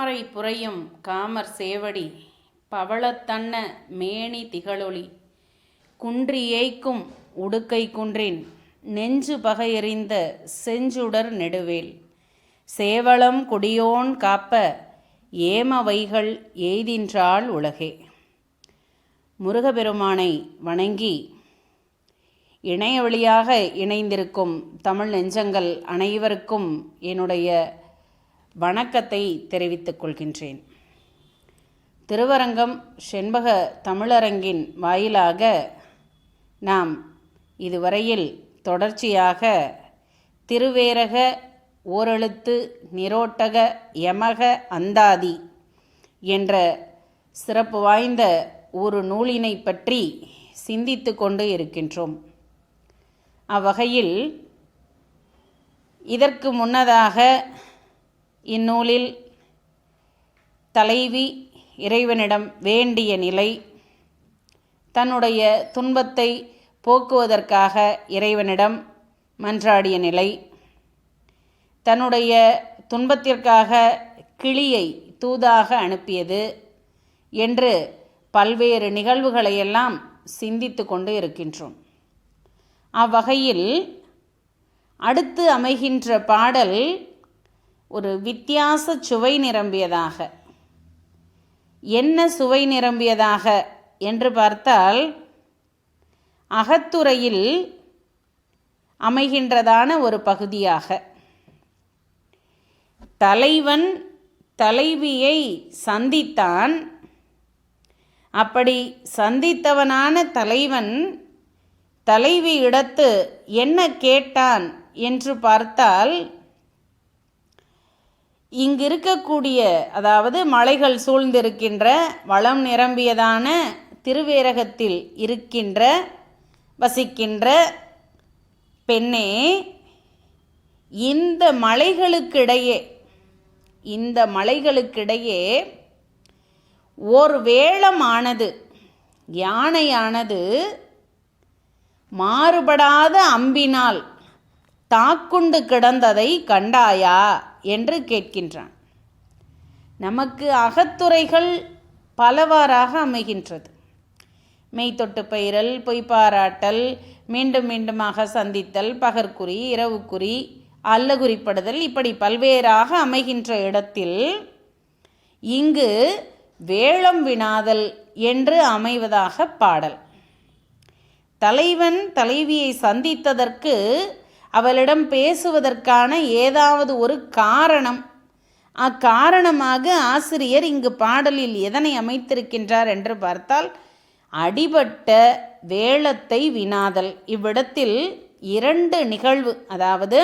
தாமரை புரையும் காமர் சேவடி பவளத்தன்ன மேனி திகழொளி குன்றி ஏய்க்கும் உடுக்கை குன்றின் நெஞ்சு பகையெறிந்த செஞ்சுடர் நெடுவேல். சேவளம் குடியோன் காப்ப ஏமவைகள் எய்தின்றாள் உலகே. முருகப்பெருமானை வணங்கி இணைய வழியாக இணைந்திருக்கும் தமிழ் நெஞ்சங்கள் அனைவருக்கும் என்னுடைய வணக்கத்தை தெரிவித்துக் கொள்கின்றேன். திருவரங்கம் செண்பக தமிழரங்கின் வாயிலாக நாம் இதுவரையில் தொடர்ச்சியாக திருவேரக ஓரெழுத்து நிரோட்டக யமக அந்தாதி என்ற சிறப்பு வாய்ந்த ஒரு நூலினை பற்றி சிந்தித்து கொண்டு இருக்கின்றோம். அவ்வகையில் இதற்கு முன்னதாக இந்நூலில் தலைவி இறைவனிடம் வேண்டிய நிலை தன்னுடைய துன்பத்தை போக்குவதற்காக இறைவனிடம் மன்றாடிய நிலை தன்னுடைய துன்பத்திற்காக கிளியை தூதாக அனுப்பியது என்று பல்வேறு நிகழ்வுகளையெல்லாம் சிந்தித்து கொண்டு இருக்கின்றோம். அவ்வகையில் அடுத்து அமைகின்ற பாடல் ஒரு வித்தியாச சுவை நிரம்பியதாக. என்ன சுவை நிரம்பியதாக என்று பார்த்தால் அகத்துறையில் அமைகின்றதான ஒரு பகுதியாக. தலைவன் தலைவியை சந்தித்தான். அப்படி சந்தித்தவனான தலைவன் தலைவியிடத்து என்ன கேட்டான் என்று பார்த்தால் இங்கு இருக்கக்கூடிய அதாவது மலைகள் சூழ்ந்திருக்கின்ற வளம் நிரம்பியதான திருவேரகத்தில் இருக்கின்ற வசிக்கின்ற பெண்ணே இந்த மலைகளுக்கிடையே இந்த மலைகளுக்கிடையே ஓர் வேளமானது யானையானது மாறுபடாத அம்பினால் தாக்குண்டு கிடந்ததை கண்டாயா? என்று கேட்கின்றான். நமக்கு அகத்துறைகள் பலவாறாக அமைகின்றது. மெய்த்தொட்டு பயிரல் பொய்ப்பாராட்டல் மீண்டும் மீண்டுமாக சந்தித்தல் பகற்குறி இரவுக்குறி அல்லகுறிப்படுதல் இப்படி பல்வேறாக அமைகின்ற இடத்தில் இங்கு வேளம் வினாதல் என்று அமைவதாக பாடல். தலைவன் தலைவியை சந்தித்ததற்கு அவளிடம் பேசுவதற்கான ஏதாவது ஒரு காரணம். அக்காரணமாக ஆசிரியர் இங்கு பாடலில் எதனை அமைத்திருக்கின்றார் என்று பார்த்தால் அடிபட்ட வேளத்தை வினாதல். இவ்விடத்தில் இரண்டு நிகழ்வு அதாவது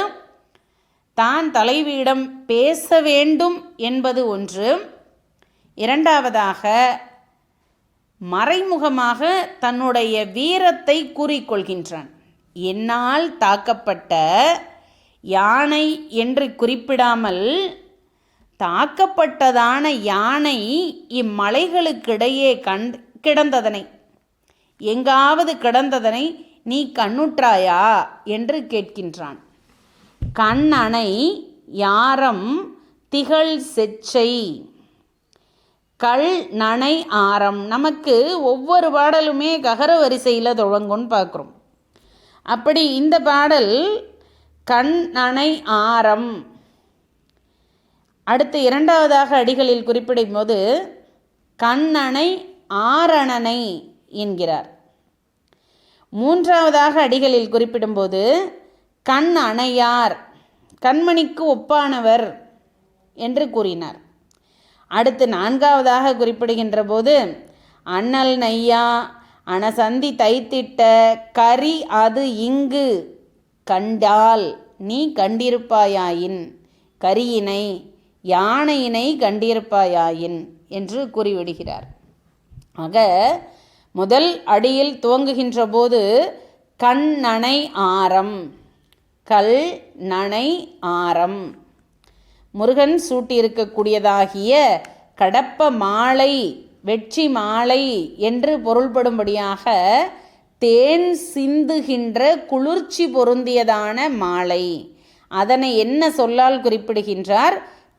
தான் தலைவியிடம் பேச வேண்டும் என்பது ஒன்று. இரண்டாவதாக மறைமுகமாக தன்னுடைய வீரத்தை கூறிக்கொள்கின்றான். என்னால் தாக்கப்பட்ட யானை என்று குறிப்பிடாமல் தாக்கப்பட்டதான யானை இம்மலைகளுக்கிடையே கண் கிடந்ததனை. எங்காவது கிடந்ததனை நீ கண்ணுற்றாயா? என்று கேட்கின்றான். கண் அணை யாரம் திகழ் செச்சை? கல் நனை ஆரம். நமக்கு ஒவ்வொரு பாடலுமே ககர வரிசையில் தொடங்கும்னு பார்க்குறோம் அப்படி இந்த பாடல் கண் அணை ஆரம். அடுத்து இரண்டாவதாக அடிகளில் குறிப்பிடும் போது கண்ணனை ஆரணனை என்கிறார். மூன்றாவதாக அடிகளில் குறிப்பிடும்போது கண் அணையார் கண்மணிக்கு ஒப்பானவர் என்று கூறினார். அடுத்து நான்காவதாக குறிப்பிடுகின்ற போது அண்ணல் நையா அனசந்தி தைத்திட்ட கரி அது இங்கு கண்டால் நீ கண்டிருப்பாயாயின். கரியினை யானையினை கண்டிருப்பாயாயின் என்று கூறிவிடுகிறார். ஆக முதல் அடியில் துவங்குகின்ற போது கண்ணனை ஆரம் கல் நனை ஆரம். முருகன் சூட்டியிருக்கக்கூடியதாகிய கடப்ப மாலை வெற்றி மாலை என்று பொருள்படும்படியாக தேன் சிந்துகின்ற குளிர்ச்சி பொருந்தியதான மாலை. அதனை என்ன சொல்லால் குறிப்பிடுகின்றார்?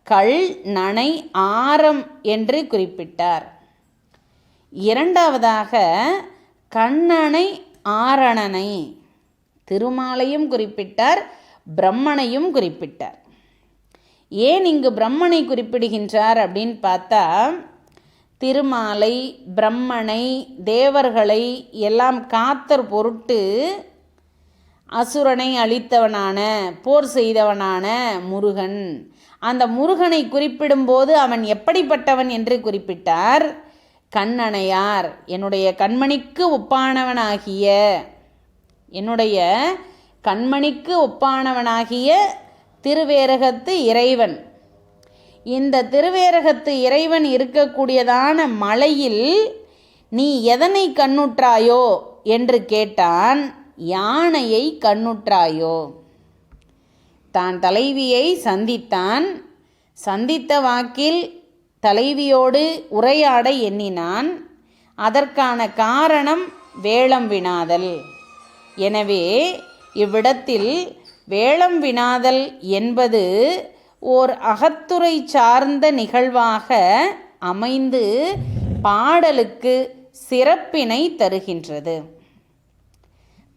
கள் நனை ஆரம் என்று குறிப்பிட்டார். இரண்டாவதாக கண்ணனை ஆரணனை திருமாலையும் குறிப்பிட்டார் பிரம்மனையும் குறிப்பிட்டார். ஏன் இங்கு பிரம்மனை குறிப்பிடுகின்றார் அப்படின்னு பார்த்தா திருமாலை பிரம்மனை தேவர்களை எல்லாம் காத்தர் பொருட்டு அசுரனை அழித்தவனான போர் செய்தவனான முருகன். அந்த முருகனை குறிப்பிடும்போது அவன் எப்படிப்பட்டவன் என்று குறிப்பிட்டார். கண்ணனையார் என்னுடைய கண்மணிக்கு ஒப்பானவனாகிய என்னுடைய கண்மணிக்கு ஒப்பானவனாகிய திருவேரகத்து இறைவன். இந்த திருவேரகத்து இறைவன் இருக்கக்கூடியதான மலையில் நீ எதனை கண்ணுற்றாயோ என்று கேட்டான் யானையை கண்ணுற்றாயோ? தான் தலைவியை சந்தித்தான். சந்தித்த வாக்கில் தலைவியோடு உரையாட எண்ணினான். அதற்கான காரணம் வேளம் வினாதல். எனவே இவ்விடத்தில் வேளம் வினாதல் என்பது ஓர் அகத்துறை சார்ந்த நிகழ்வாக அமைந்து பாடலுக்கு சிறப்பினை தருகின்றது.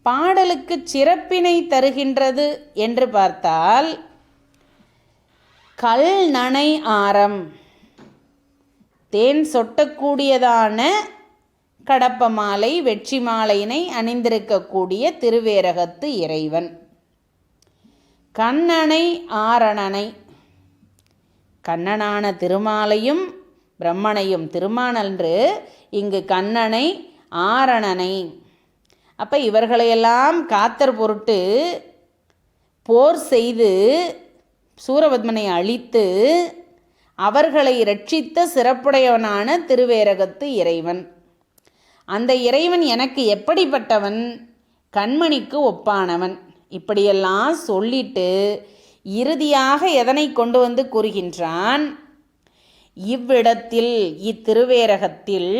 பாடலுக்கு சிறப்பினை தருகின்றது என்று பார்த்தால் கல் நனை ஆரம் தேன் சொட்டக்கூடியதான கடப்ப மாலை வெற்றி மாலையினை அணிந்திருக்கக்கூடிய திருவேரகத்து இறைவன். கண்ணனை ஆரணனை கண்ணனான திருமாலையும் பிரம்மனையும் திருமானன்று இங்கு கண்ணனை ஆரணனை. அப்போ இவர்களையெல்லாம் காத்தர் பொருட்டு போர் செய்து சூரபத்மனை அழித்து அவர்களை ரட்சித்த சிறப்புடையவனான திருவேரகத்து இறைவன். அந்த இறைவன் எனக்கு எப்படிப்பட்டவன்? கண்மணிக்கு ஒப்பானவன். இப்படியெல்லாம் சொல்லிட்டு இறுதியாக எதனை கொண்டு வந்து கூறுகின்றான்? இவ்விடத்தில் இத்திருவேரகத்தில்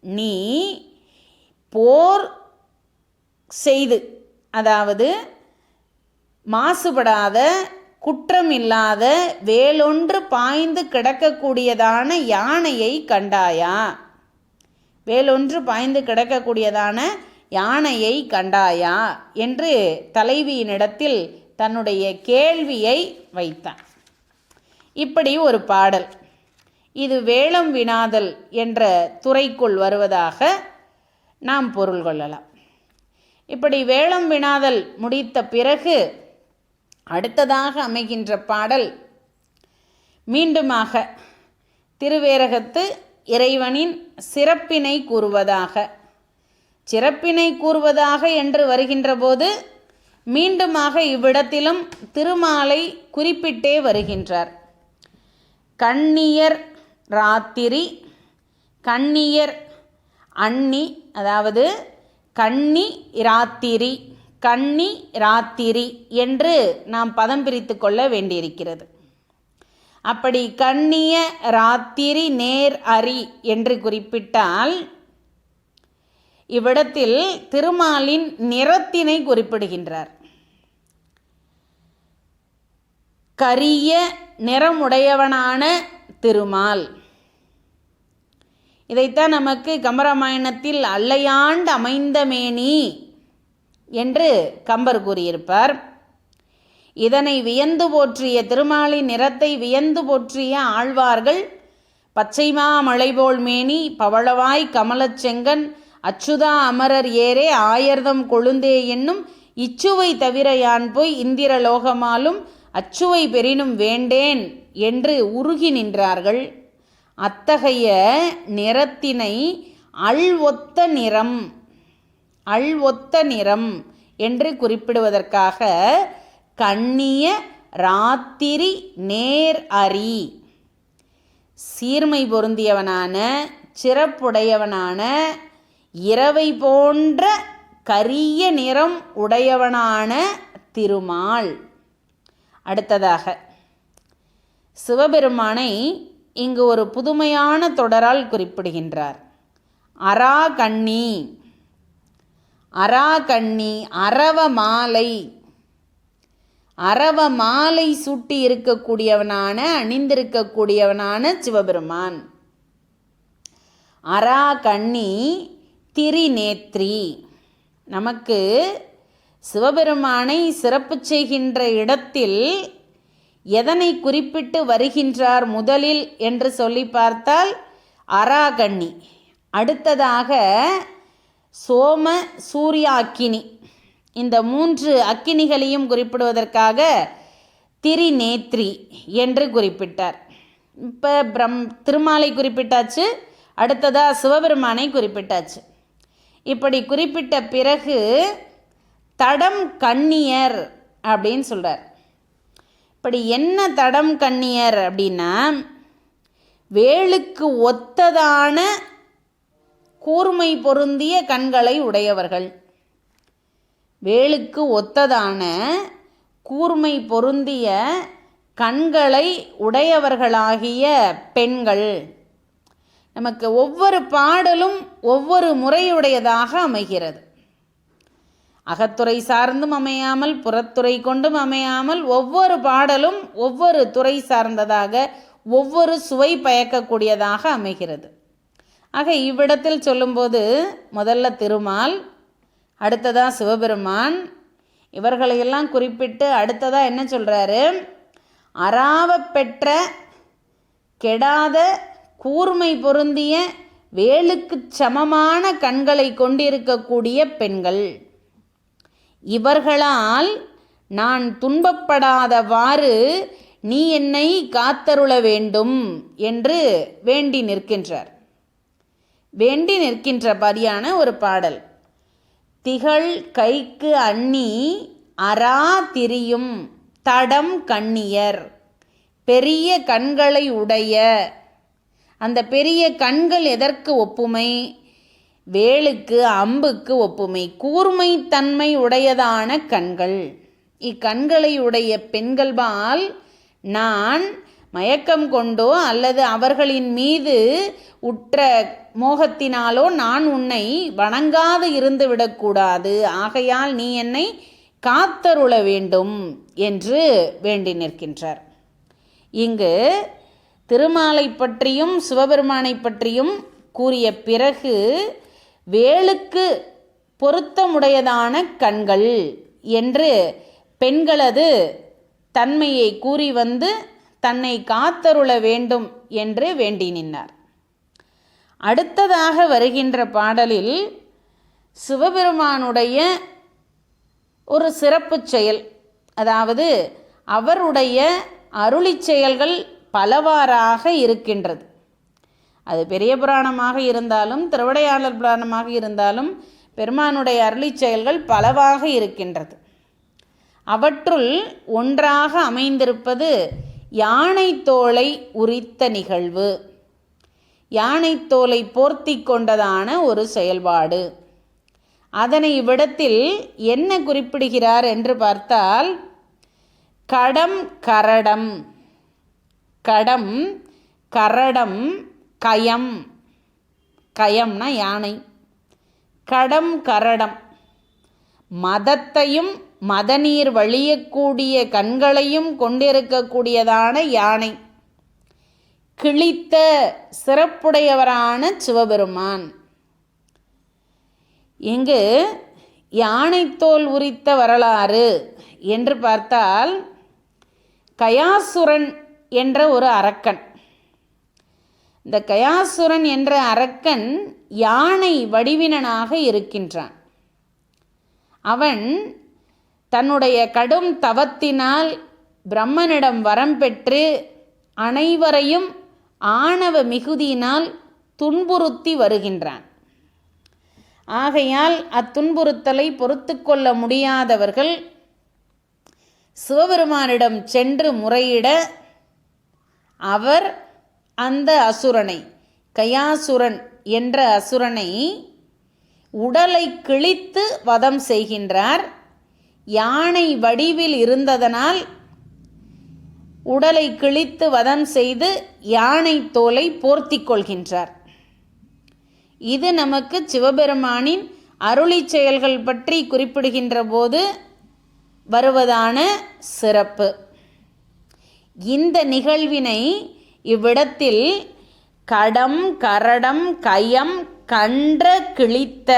நீ போர் செய்து அதாவது மாசுபடாத குற்றமில்லாத வேலொன்று பாய்ந்து கிடக்கக்கூடியதான யானையை கண்டாயா? வேலொன்று பாய்ந்து கிடக்கக்கூடியதான யானையை கண்டாயா? என்று தலைவியினிடத்தில் தன்னுடைய கேள்வியை வைத்தான். இப்படி ஒரு பாடல். இது வேளம் வினாதல் என்ற துறைக்குள் வருவதாக நாம் பொருள் கொள்ளலாம். இப்படி வேளம் வினாதல் முடித்த பிறகு அடுத்ததாக அமைகின்ற பாடல் மீண்டுமாக திருவேரகத்து இறைவனின் சிறப்பினை கூறுவதாக. சிறப்பினை கூறுவதாக என்று வருகின்ற போது மீண்டுமாக இவ்விடத்திலும் திருமாலை குறிப்பிட்டே வருகின்றார். கண்ணியர் ராத்திரி கண்ணியர் அன்னி அதாவது கண்ணி ராத்திரி கண்ணி ராத்திரி என்று நாம் பதம் பிரித்து கொள்ள வேண்டியிருக்கிறது. அப்படி கண்ணிய ராத்திரி நேர் அரி என்று குறிப்பிட்டால் இவ்விடத்தில் திருமாலின் நிறத்தினை குறிப்பிடுகின்றார். கரிய நிறமுடையவனான திருமால். இதைத்தான் நமக்கு கம்பராமாயணத்தில் அல்லையாண்டு அமைந்த மேனி என்று கம்பர் கூறியிருப்பார். இதனை வியந்து போற்றிய திருமாலின் நிறத்தை வியந்து போற்றிய ஆழ்வார்கள் பச்சைமா மலைபோல் மேனி பவளவாய் கமலச்செங்கன் அச்சுதா அமரர் ஏரே ஆயர்தம் கொழுந்தே என்னும் இச்சுவை தவிர யான் போய் இந்திர லோகமாலும் அச்சுவை பெறினும் வேண்டேன் என்று உருகி நின்றார்கள். அத்தகைய நிறத்தினை அல்வொத்த நிறம் அல்வொத்த நிறம் என்று குறிப்பிடுவதற்காக கண்ணிய ராத்திரி நேர் அரி. சீர்மை பொருந்தியவனான சிறப்புடையவனான இரவை போன்ற கரிய நிறம் உடையவனான திருமால். அடுத்ததாக சிவபெருமானை இங்கு ஒரு புதுமையான தொடரால் குறிப்பிடுகின்றார். அரா கண்ணி அரா கண்ணி அரவ மாலை. அரவ மாலை சூட்டி இருக்கக்கூடியவனான அணிந்திருக்கக்கூடியவனான சிவபெருமான். அரா கண்ணி திரிநேத்ரி. நமக்கு சிவபெருமானை சிறப்பு செய்கின்ற இடத்தில் எதனை குறிப்பிட்டு வருகின்றார் முதலில் என்று சொல்லி பார்த்தால் அராகண்ணி. அடுத்ததாக சோம சூரிய அக்கினி இந்த மூன்று அக்கினிகளையும் குறிப்பிடுவதற்காக திரிநேத்ரி என்று குறிப்பிட்டார். இப்போ பிரம் திருமாலை குறிப்பிட்டாச்சு அடுத்ததாக சிவபெருமானை குறிப்பிட்டாச்சு. இப்படி குறிப்பிட்ட பிறகு தடம் கண்ணியர் அப்படின்னு சொல்கிறார் இப்படி என்ன தடம் கண்ணியர் அப்படின்னா வேளுக்கு ஒத்ததான கூர்மை பொருந்திய கண்களை உடையவர்கள். வேளுக்கு ஒத்ததான கூர்மை பொருந்திய கண்களை உடையவர்களாகிய பெண்கள். நமக்கு ஒவ்வொரு பாடலும் ஒவ்வொரு முறையுடையதாக அமைகிறது. அகத்துறை சார்ந்தும் அமையாமல் புறத்துறை கொண்டும் அமையாமல் ஒவ்வொரு பாடலும் ஒவ்வொரு துறை சார்ந்ததாக ஒவ்வொரு சுவை பயக்கக்கூடியதாக அமைகிறது. ஆக இவ்விடத்தில் சொல்லும்போது முதல்ல திருமால் அடுத்ததா சிவபெருமான். இவர்களையெல்லாம் குறிப்பிட்டு அடுத்ததாக என்ன சொல்கிறாரு அறாவ பெற்ற கெடாத கூர்மை பொருந்திய வேலுக்கு சமமான கண்களை கொண்டிருக்கக்கூடிய பெண்கள். இவர்களால் நான் துன்பப்படாதவாறு நீ என்னை காத்தருள வேண்டும் என்று வேண்டி நிற்கின்றார். வேண்டி நிற்கின்ற பதியான ஒரு பாடல். திகழ் கைக்கு அண்ணி அரா திரியும் தடம் கண்ணியர். பெரிய கண்களை உடைய அந்த பெரிய கண்கள் எதற்கு ஒப்புமை? வேலுக்கு அம்புக்கு ஒப்புமை. கூர்மை தன்மை உடையதான கண்கள். இக்கண்களை உடைய பெண்கள்பால் நான் மயக்கம் கொண்டோ அல்லது அவர்களின் மீது உற்ற மோகத்தினாலோ நான் உன்னை வணங்காது இருந்து விடக்கூடாது ஆகையால் நீ என்னை காத்தருள வேண்டும் என்று வேண்டி நிற்கின்றார். இங்கு திருமாலை பற்றியும் சிவபெருமானை பற்றியும் கூறிய பிறகு வேலுக்கு பொருத்தமுடையதான கண்கள் என்று பெண்களது தன்மையை கூறி வந்து தன்னை காத்தருள வேண்டும் என்று வேண்டி நின்னார் அடுத்ததாக வருகின்ற பாடலில் சிவபெருமானுடைய ஒரு சிறப்பு செயல் அதாவது அவருடைய அருளி செயல்கள் பலவாறாக இருக்கின்றது. அது பெரிய புராணமாக இருந்தாலும் திருவிடையாளர் புராணமாக இருந்தாலும் பெருமானுடைய அருளி செயல்கள் பலவாக இருக்கின்றது. அவற்றுள் ஒன்றாக அமைந்திருப்பது யானை தோலை உரித்த நிகழ்வு. யானை தோலை போர்த்தி கொண்டதான ஒரு செயல்பாடு. அதனை இவ்விடத்தில் என்ன குறிப்பிடுகிறார் என்று பார்த்தால் கடம் கரடம். கடம் கரடம் கயம். கயம்னா யானை. கடம் கரடம். மதத்தையும் மதநீர் வழியக்கூடிய கண்களையும் கொண்டிருக்கக்கூடியதான யானை. கிழித்த சிறப்புடையவரான சிவபெருமான். இங்கு யானைத்தோல் உரித்த வரலாறு என்று பார்த்தால் கயாசுரன் என்ற ஒரு அரக்கன். இந்த கயாசுரன் என்ற அரக்கன் யானை வடிவினனாக இருக்கின்றான். அவன் தன்னுடைய கடும் தவத்தினால் பிரம்மனிடம் வரம் பெற்று அனைவரையும் ஆணவ மிகுதியினால் துன்புறுத்தி வருகின்றான். ஆகையால் அத்துன்புறுத்தலை பொறுத்து கொள்ள முடியாதவர்கள் சிவபெருமானிடம் சென்று முறையிட அவர் அந்த அசுரனை கயாசுரன் என்ற அசுரனை உடலை கிழித்து வதம் செய்கின்றார். யானை வடிவில் இருந்ததனால் உடலை கிழித்து வதம் செய்து யானை தோலை போர்த்தி கொள்கின்றார். இது நமக்கு சிவபெருமானின் அருளி செயல்கள் பற்றி குறிப்பிடுகின்ற போது வருவதான சிறப்பு. இந்த நிகழ்வினை இவ்விடத்தில் கடம் கரடம் கயம் கன்ற கிழித்த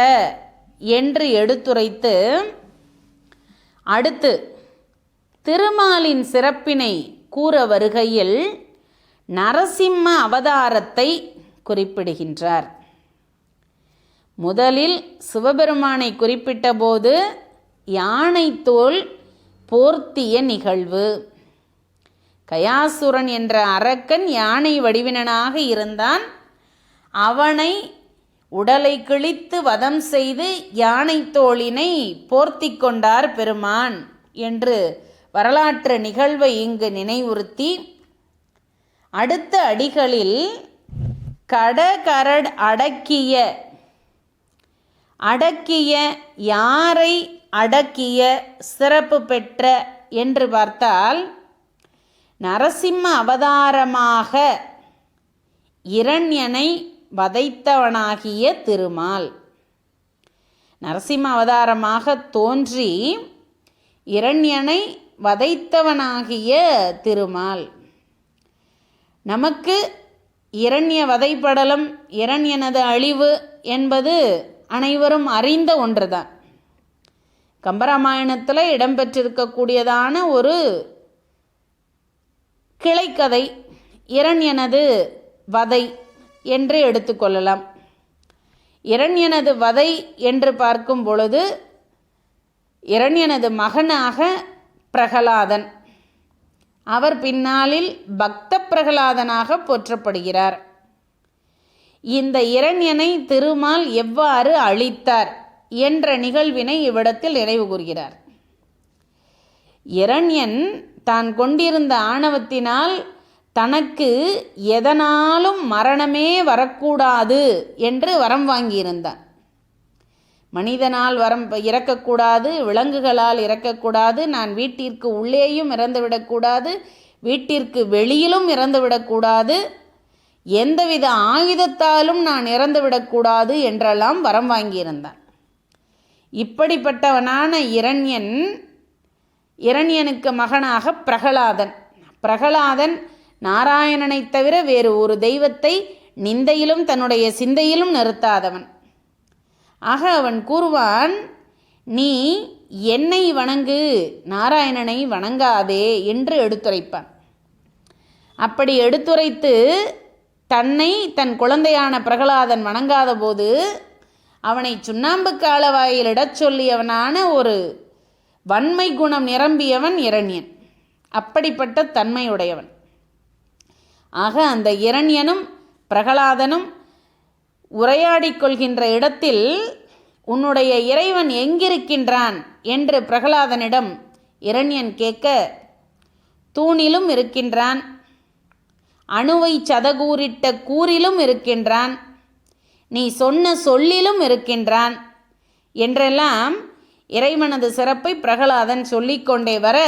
என்று எடுத்துரைத்து அடுத்து திருமாலின் சிறப்பினை கூற வருகையில் நரசிம்ம அவதாரத்தை குறிப்பிடுகின்றார். முதலில் சிவபெருமானை குறிப்பிட்டபோது யானை தோல் போர்த்திய நிகழ்வு. கயாசுரன் என்ற அரக்கன் யானை வடிவினனாக இருந்தான். அவனை உடலை கிழித்து வதம் செய்து யானை தோளினை போர்த்தி கொண்டார் பெருமான் என்று வரலாற்று நிகழ்வை இங்கு நினைவுறுத்தி. அடுத்த அடிகளில் கடகரட் அடக்கிய அடக்கிய யாரை அடக்கிய சிறப்பு பெற்ற என்று பார்த்தால் நரசிம்ம அவதாரமாக இரண்யனை வதைத்தவனாகிய திருமால். நரசிம்ம அவதாரமாக தோன்றி இரண்யனை வதைத்தவனாகிய திருமால். நமக்கு இரண்ய வதைப்படலம் இரண்யனது அழிவு என்பது அனைவரும் அறிந்த ஒன்றுதான். கம்பராமாயணத்தில் இடம்பெற்றிருக்கக்கூடியதான ஒரு கிளைக்கதை இரண்யனது வதை என்று எடுத்துக்கொள்ளலாம் இரண்யனது வதை என்று பார்க்கும் பொழுது இரண்யனது மகனாக பிரகலாதன். அவர் பின்னாளில் பக்த பிரகலாதனாக போற்றப்படுகிறார். இந்த இரண்யனை திருமால் எவ்வாறு அழித்தார் என்ற நிகழ்வினை இவ்விடத்தில் நினைவு கூறுகிறார். இரண்யன் தான் கொண்டிருந்த ஆணவத்தினால் தனக்கு எதனாலும் மரணமே வரக்கூடாது என்று வரம் வாங்கியிருந்தான். மனிதனால் வரம் இறக்கக்கூடாது விலங்குகளால் இறக்கக்கூடாது நான் வீட்டிற்கு உள்ளேயும் இறந்துவிடக்கூடாது வீட்டிற்கு வெளியிலும் இறந்துவிடக்கூடாது எந்தவித ஆயுதத்தாலும் நான் இறந்துவிடக்கூடாது என்றெல்லாம் வரம் வாங்கியிருந்தான். இப்படிப்பட்டவனான இரண்யன் இரண்யனுக்கு மகனாக பிரகலாதன். பிரகலாதன் நாராயணனை தவிர வேறு ஒரு தெய்வத்தை நிந்தையிலும் தன்னுடைய சிந்தையிலும் நிறுத்தாதவன். ஆக அவன் கூறுவான் நீ என்னை வணங்கு நாராயணனை வணங்காதே என்று எடுத்துரைப்பான். அப்படி எடுத்துரைத்து தன்னை தன் குழந்தையான பிரகலாதன் வணங்காத போது அவனை சுண்ணாம்பு இடச் சொல்லியவனான ஒரு வன்மை குணம் நிரம்பியவன் இரண்யன். அப்படிப்பட்ட தன்மையுடையவன். ஆக அந்த இரண்யனும் பிரகலாதனும் உரையாடிக்கொள்கின்ற இடத்தில் உன்னுடைய இறைவன் எங்கிருக்கின்றான் என்று பிரகலாதனிடம் இரண்யன் கேட்க தூணிலும் இருக்கின்றான். அணுவை சதகூரிட்ட கூறிலும் இருக்கின்றான். நீ சொன்ன சொல்லிலும் இருக்கின்றான். என்றெல்லாம் இறைவனது சிறப்பை பிரகலாதன் சொல்லிக்கொண்டே வர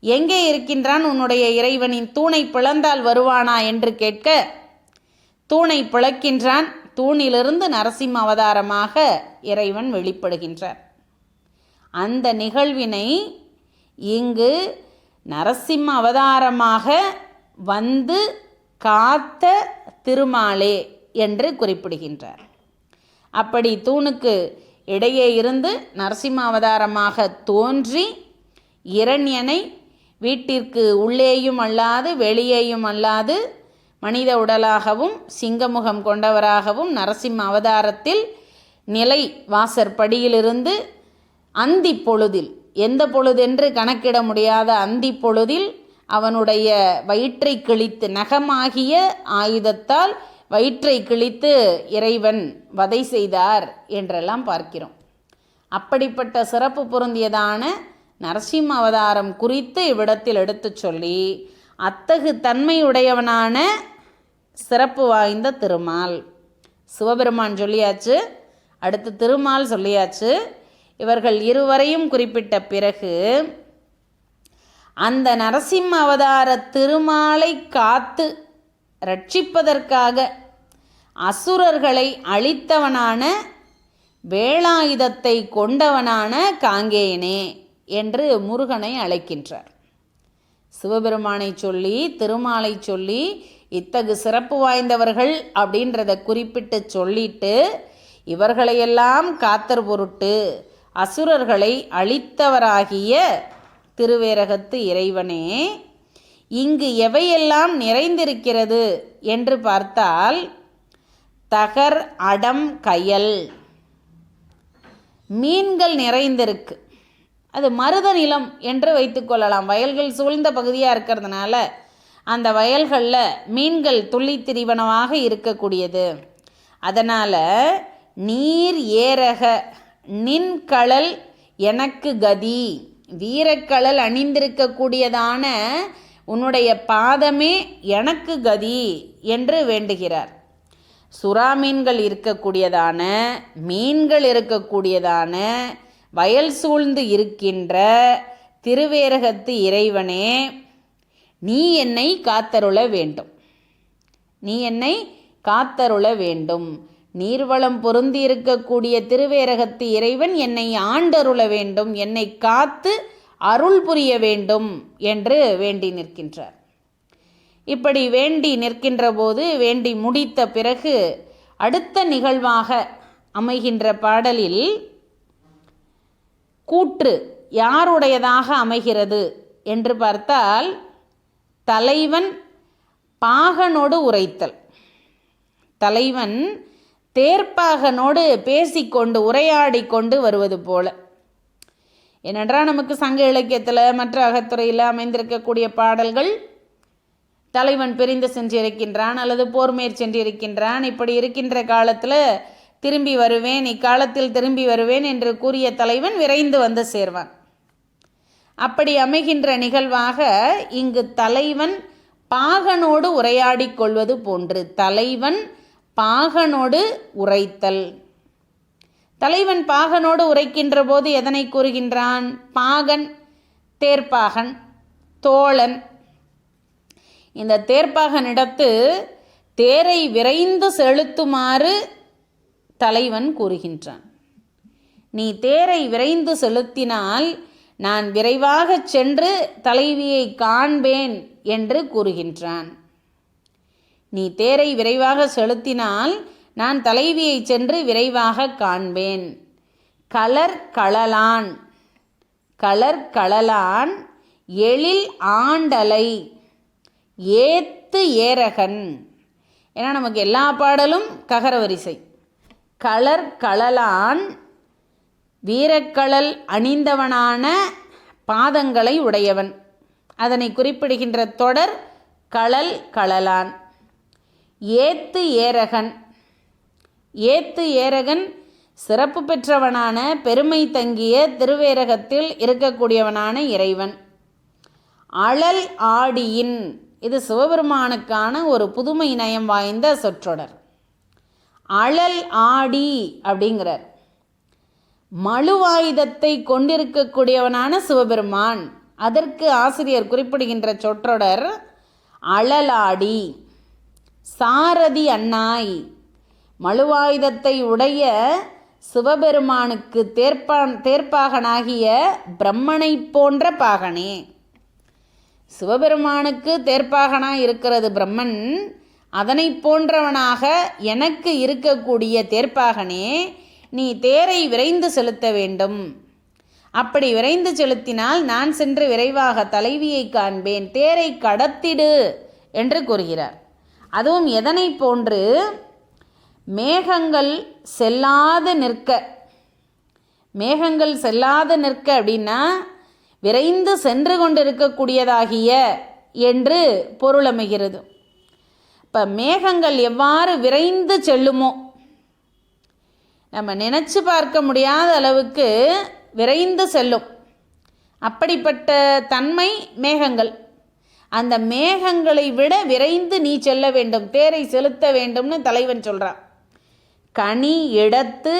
எங்கே இருக்கின்றான் உன்னுடைய இறைவனின் தூணை பிளந்தால் வருவானா? என்று கேட்க தூணை பிளக்கின்றான். தூணிலிருந்து நரசிம்ம அவதாரமாக இறைவன் வெளிப்படுகின்றார். அந்த நிகழ்வினை இங்கு நரசிம்ம அவதாரமாக வந்து காத்த திருமாலே என்று குறிப்பிடுகின்றார். அப்படி தூணுக்கு இடையே இருந்து நரசிம்ம அவதாரமாக தோன்றி இரண்யனை வீட்டிற்கு உள்ளேயும் அல்லாது வெளியேயும் அல்லாது மனித உடலாகவும் சிங்கமுகம் கொண்டவராகவும் நரசிம்ம அவதாரத்தில் நிலை வாசற்படியிலிருந்து அந்தி பொழுதில் எந்த பொழுதென்று கணக்கிட முடியாத அந்தி பொழுதில் அவனுடைய வயிற்றை கிழித்து நகமாகிய ஆயுதத்தால் வயிற்றை கிழித்து இறைவன் வதை செய்தார் என்றெல்லாம் பார்க்கிறோம். அப்படிப்பட்ட சிறப்பு பொருந்தியதான நரசிம்ம அவதாரம் குறித்து இவ்விடத்தில் எடுத்துச் சொல்லி அத்தகு தன்மையுடையவனான சிறப்பு வாய்ந்த திருமால். சிவபெருமான் சொல்லியாச்சு அடுத்து திருமால் சொல்லியாச்சு இவர்கள் இருவரையும் குறிப்பிட்ட பிறகு அந்த நரசிம்ம அவதார திருமாலை காத்து ரட்சிப்பதற்காக அசுரர்களை அழித்தவனான வேலாயுதத்தை கொண்டவனான காங்கேயனே என்று முருகனை அழைக்கின்றார். சிவபெருமானை சொல்லி திருமாலை சொல்லி இத்தகு சிறப்பு வாய்ந்தவர்கள் அப்படின்றத குறிப்பிட்டு சொல்லிட்டு இவர்களையெல்லாம் காத்தர் பொருட்டு அசுரர்களை அழித்தவராகிய திருவேரகத்து இறைவனே இங்கு எவையெல்லாம் நிறைந்திருக்கிறது என்று பார்த்தால் தகர் அடம் கயல். மீன்கள் நிறைந்திருக்கு. அது மருத நிலம் என்று வைத்துக்கொள்ளலாம் வயல்கள் சூழ்ந்த பகுதியாக இருக்கிறதுனால அந்த வயல்களில் மீன்கள் துள்ளி திரிவனமாக இருக்கக்கூடியது. அதனால் நீர் ஏரக நின்கழல் எனக்கு கதி. வீரக்கழல் அணிந்திருக்கக்கூடியதான உன்னுடைய பாதமே எனக்கு கதி என்று வேண்டுகிறார். சுறா மீன்கள் இருக்கக்கூடியதான மீன்கள் இருக்கக்கூடியதான வயல் சூழ்ந்து இருக்கின்ற திருவேரகத்து இறைவனே நீ என்னை காத்தருள வேண்டும். நீ என்னை காத்தருள வேண்டும். நீர்வளம் பொருந்தி இருக்கக்கூடிய திருவேரகத்து இறைவன் என்னை ஆண்டருள வேண்டும். என்னை காத்து அருள் புரிய வேண்டும் என்று வேண்டி நிற்கின்றார். இப்படி வேண்டி நிற்கின்ற போது வேண்டி முடித்த பிறகு அடுத்த நிகழ்வாக அமைகின்ற பாடலில் கூற்று யாருடையதாக அமைகிறது என்று பார்த்தால் தலைவன் பாகனோடு உரைத்தல். தலைவன் தேர்ப்பாகனோடு பேசிக்கொண்டு உரையாடி கொண்டு வருவது போல. ஏனென்றால் நமக்கு சங்க இலக்கியத்தில் மற்ற அகத்துறையில் அமைந்திருக்கக்கூடிய பாடல்கள் தலைவன் பிரிந்து சென்றிருக்கின்றான் அல்லது போர் சென்றிருக்கின்றான். இப்படி இருக்கின்ற காலத்தில் திரும்பி வருவேன் இக்காலத்தில் திரும்பி வருவேன் என்று கூறிய தலைவன் விரைந்து வந்து சேர்வான். அப்படி அமைகின்ற நிகழ்வாக இங்கு தலைவன் பாகனோடு உரையாடி கொள்வது போன்று தலைவன் பாகனோடு உரைத்தல். தலைவன் பாகனோடு உரைக்கின்ற போது எதனை கூறுகின்றான்? பாகன் தேர்ப்பாகன் தோழன் இந்த தேர்ப்பாகனிடத்து தேரை விரைந்து செலுத்துமாறு தலைவன் கூறுகின்றான். நீ தேரை விரைந்து செலுத்தினால் நான் விரைவாக சென்று தலைவியை காண்பேன் என்று கூறுகின்றான். நீ தேரை விரைவாக செலுத்தினால் நான் தலைவியை சென்று விரைவாக காண்பேன். கலர் களலான் கலர் களலான் எழில் ஆண்டலை. ஏத்து ஏரகன். ஏன்னா நமக்கு எல்லா பாடலும் ககர வரிசை களர் களலான் வீரக்கழல் அணிந்தவனான பாதங்களை உடையவன். அதனை குறிப்பிடுகின்ற தொடர் களல் களலான் ஏத்து ஏரகன். ஏத்து ஏரகன் சிறப்பு பெற்றவனான பெருமை தங்கிய திருவேரகத்தில் இருக்கக்கூடியவனான இறைவன். அழல் ஆடியின் இது சிவபெருமானுக்கான ஒரு புதுமை நயம் வாய்ந்த சொற்றொடர். அழல் ஆடி அப்படிங்கிறார். மழுவாயுதத்தை கொண்டிருக்கக்கூடியவனான சிவபெருமான் அதற்கு ஆசிரியர் குறிப்பிடுகின்ற சொற்றொடர் அழலாடி சாரதி அண்ணாய் மழுவாயுதத்தை உடைய சிவபெருமானுக்கு தேர்ப்பான் தேர்ப்பாகனாகிய பிரம்மனை போன்ற பாகனே. சிவபெருமானுக்கு தேர்ப்பாகனாக இருக்கிறது பிரம்மன் அதனை போன்றவனாக எனக்கு இருக்கக்கூடிய தேர்ப்பாகனே நீ தேரை விரைந்து செலுத்த வேண்டும். அப்படி விரைந்து செலுத்தினால் நான் சென்று விரைவாக தலைவியை காண்பேன். தேரை கடத்திடு என்று கூறுகிறார். அதுவும் எதனை போன்று? மேகங்கள் செல்லாது நிற்க. மேகங்கள் செல்லாது நிற்க அப்படின்னா விரைந்து சென்று கொண்டிருக்கக்கூடியதாகிய என்று பொருளமைகிறது. இப்போ மேகங்கள் எவ்வாறு விரைந்து செல்லுமோ நம்ம நினச்சி பார்க்க முடியாத அளவுக்கு விரைந்து செல்லும். அப்படிப்பட்ட தன்மை மேகங்கள். அந்த மேகங்களை விட விரைந்து நீ செல்ல வேண்டும் தேரை செலுத்த வேண்டும்னு தலைவன் சொல்கிறான் கனி இடத்து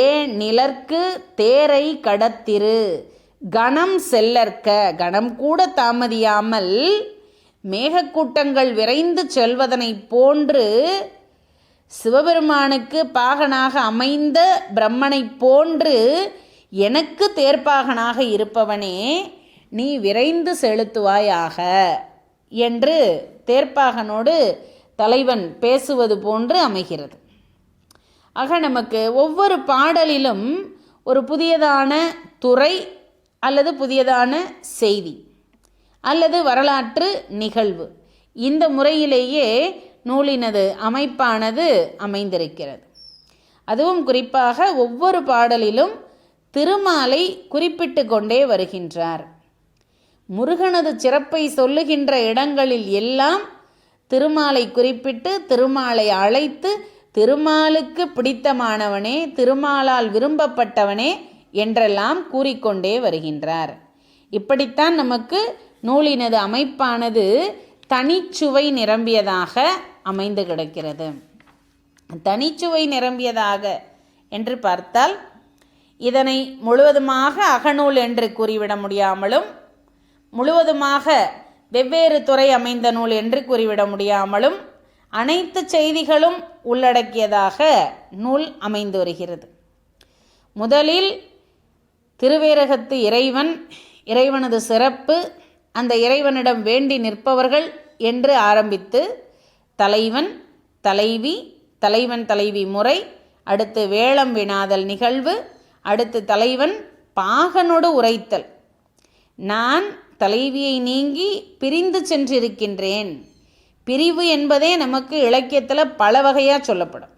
ஏ நிலர்க்கு தேரை கடத்திரு. கணம் செல்லற்க கணம் கூட தாமதியாமல் மேகக்கூட்டங்கள் விரைந்து செல்வதனைப் போன்று சிவபெருமானுக்கு பாகனாக அமைந்த பிரம்மனைப் போன்று எனக்கு தேர்ப்பாகனாக இருப்பவனே நீ விரைந்து செலுத்துவாயாக என்று தேர்ப்பாகனோடு தலைவன் பேசுவது போன்று அமைகிறது. ஆக நமக்கு ஒவ்வொரு பாடலிலும் ஒரு புதியதான துறை அல்லது புதியதான செய்தி அல்லது வரலாற்று நிகழ்வு. இந்த முறையிலேயே நூலினது அமைப்பானது அமைந்திருக்கிறது. அதுவும் குறிப்பாக ஒவ்வொரு பாடலிலும் திருமாலை குறிப்பிட்டு கொண்டே வருகின்றார். முருகனது சிறப்பை சொல்லுகின்ற இடங்களில் எல்லாம் திருமாலை குறிப்பிட்டு திருமாலை அழைத்து திருமாலுக்கு பிடித்தமானவனே திருமாலால் விரும்பப்பட்டவனே என்றெல்லாம் கூறிக்கொண்டே வருகின்றார். இப்படித்தான் நமக்கு நூலினது அமைப்பானது தனிச்சுவை நிரம்பியதாக அமைந்து கிடக்கிறது. தனிச்சுவை நிரம்பியதாக என்று பார்த்தால் இதனை முழுவதுமாக அகநூல் என்று கூறிவிட முடியாமலும் முழுவதுமாக வெவ்வேறு துறை அமைந்த நூல் என்று கூறிவிட முடியாமலும் அனைத்து செய்திகளும் உள்ளடக்கியதாக நூல் அமைந்து வருகிறது. முதலில் திருவேரகத்து இறைவன் இறைவனது சிறப்பு அந்த இறைவனிடம் வேண்டி நிற்பவர்கள் என்று ஆரம்பித்து தலைவன் தலைவி தலைவன் தலைவி முறை அடுத்து வேளம் வினாதல் நிகழ்வு அடுத்து தலைவன் பாகனோடு உரைத்தல். நான் தலைவியை நீங்கி பிரிந்து சென்றிருக்கின்றேன். பிரிவு என்பதே நமக்கு இலக்கியத்தில் பல வகையாக சொல்லப்படும்.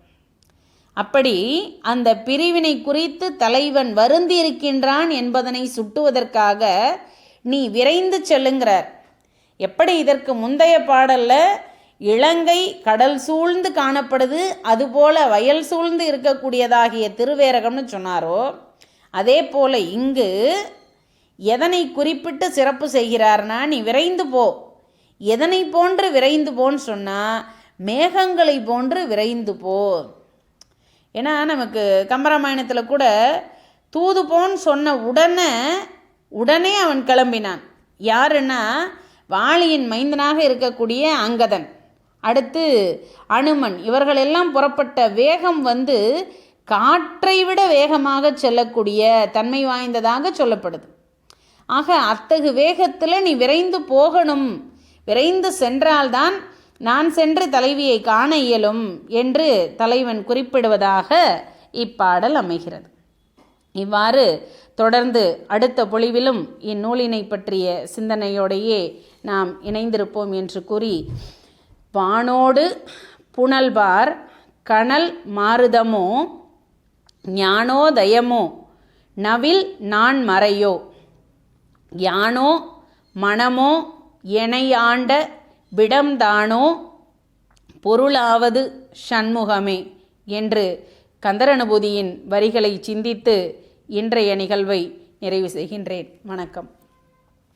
அப்படி அந்த பிரிவினை குறித்து தலைவன் வருந்தி இருக்கின்றான் என்பதனை சுட்டுவதற்காக நீ விரைந்து செல்லுங்கிறார். எப்படி இதற்கு முந்தைய பாடலில் இலங்கை கடல் சூழ்ந்து காணப்படுது அதுபோல வயல் சூழ்ந்து இருக்கக்கூடியதாகிய திருவேரகம்னு சொன்னாரோ அதே போல இங்கு எதனை குறிப்பிட்டு சிறப்பு செய்கிறார்னா நீ விரைந்து போ. எதனை போன்று விரைந்து போன்னு சொன்னால் மேகங்களை போன்று விரைந்து போ. ஏன்னா நமக்கு கம்பராமாயணத்தில் கூட தூது போன்னு சொன்ன உடனே உடனே அவன் கிளம்பினான். யாருன்னா வாளியின் மைந்தனாக இருக்கக்கூடிய அங்கதன். அடுத்து அனுமன். இவர்களெல்லாம் புறப்பட்ட வேகம் வந்து காற்றை விட வேகமாக செல்லக்கூடிய தன்மை வாய்ந்ததாக சொல்லப்படுது. ஆக அத்தகு வேகத்தில் நீ விரைந்து போகணும். விரைந்து சென்றால்தான் நான் சென்று தலைவியை காண இயலும் என்று தலைவன் குறிப்பிடுவதாக இப்பாடல் அமைகிறது. இவ்வாறு தொடர்ந்து அடுத்த பொழிவிலும் இந்நூலினை பற்றிய சிந்தனையோடையே நாம் இணைந்திருப்போம் என்று கூறி வானோடு புனல்பார் கனல் மாருதமோ ஞானோதயமோ நவில் நான் மறையோ யானோ மனமோ எனையாண்ட விடம்தானோ? பொருளாவது ஷண்முகமே என்று கந்தரனுபூதியின் வரிகளை சிந்தித்து இன்றைய நிகழ்வை நிறைவு செய்கின்றேன். வணக்கம்.